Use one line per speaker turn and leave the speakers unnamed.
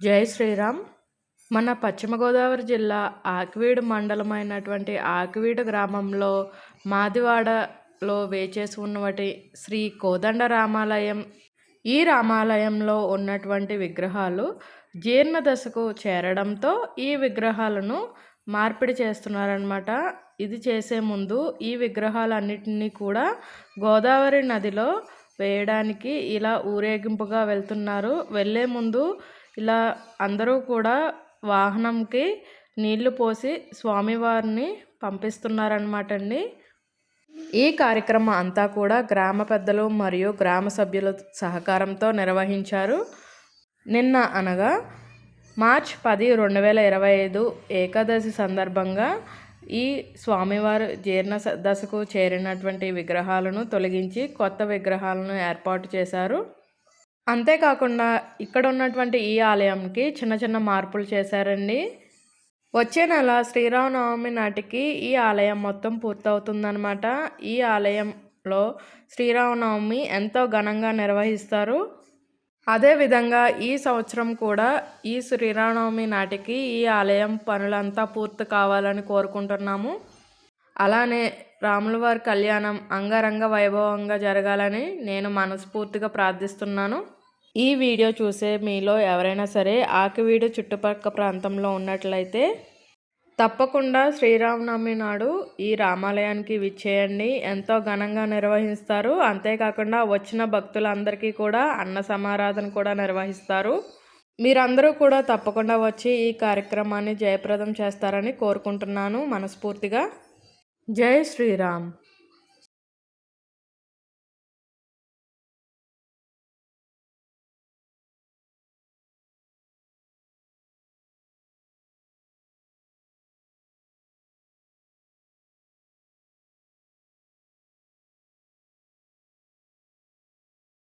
జై శ్రీరామ్. మన పశ్చిమ గోదావరి జిల్లా ఆకివీడు మండలమైనటువంటి ఆకివీడు గ్రామంలో మాదివాడలో వేచేసి ఉన్నటువంటి శ్రీ కోదండ రామాలయం. ఈ రామాలయంలో ఉన్నటువంటి విగ్రహాలు జీర్ణ దశకు చేరడంతో ఈ విగ్రహాలను మార్పిడి చేస్తున్నారనమాట ఇది చేసే ముందు ఈ విగ్రహాలన్నింటినీ కూడా గోదావరి నదిలో వేయడానికి ఇలా ఊరేగింపుగా వెళ్తున్నారు. వెళ్ళే ముందు ఇలా అందరూ కూడా వాహనంకి నీళ్ళు పోసి స్వామివారిని పంపిస్తున్నారనమాట అండి ఈ కార్యక్రమం అంతా కూడా గ్రామ పెద్దలు మరియు గ్రామ సభ్యుల సహకారంతో నిర్వహించారు. నిన్న అనగా మార్చ్ పది రెండు వేల ఇరవై ఐదు ఏకాదశి సందర్భంగా ఈ స్వామివారు జీర్ణ దశకు చేరినటువంటి విగ్రహాలను తొలగించి కొత్త విగ్రహాలను ఏర్పాటు చేశారు. అంతేకాకుండా ఇక్కడ ఉన్నటువంటి ఈ ఆలయంకి చిన్న చిన్న మార్పులు చేశారండి. వచ్చే నెల శ్రీరామనవమి నాటికి ఈ ఆలయం మొత్తం పూర్తవుతుందనమాట ఈ ఆలయంలో శ్రీరామనవమి ఎంతో ఘనంగా నిర్వహిస్తారు. అదేవిధంగా ఈ సంవత్సరం కూడా ఈ శ్రీరామనవమి నాటికి ఈ ఆలయం పనులంతా పూర్తి కావాలని కోరుకుంటున్నాము. అలానే రాముల వారి కళ్యాణం అంగరంగ వైభవంగా జరగాలని నేను మనస్ఫూర్తిగా ప్రార్థిస్తున్నాను. ఈ వీడియో చూసే మీలో ఎవరైనా సరే ఆకివీడు చుట్టుపక్కల ప్రాంతంలో ఉన్నట్లయితే తప్పకుండా శ్రీరామనవమి నాడు ఈ రామాలయానికి విచ్చేయండి. ఎంతో ఘనంగా నిర్వహిస్తారు. అంతేకాకుండా వచ్చిన భక్తులందరికీ కూడా అన్న సమారాధన కూడా నిర్వహిస్తారు. మీరందరూ కూడా తప్పకుండా వచ్చి ఈ కార్యక్రమాన్ని జయప్రదం చేస్తారని కోరుకుంటున్నాను. మనస్ఫూర్తిగా జై శ్రీరామ్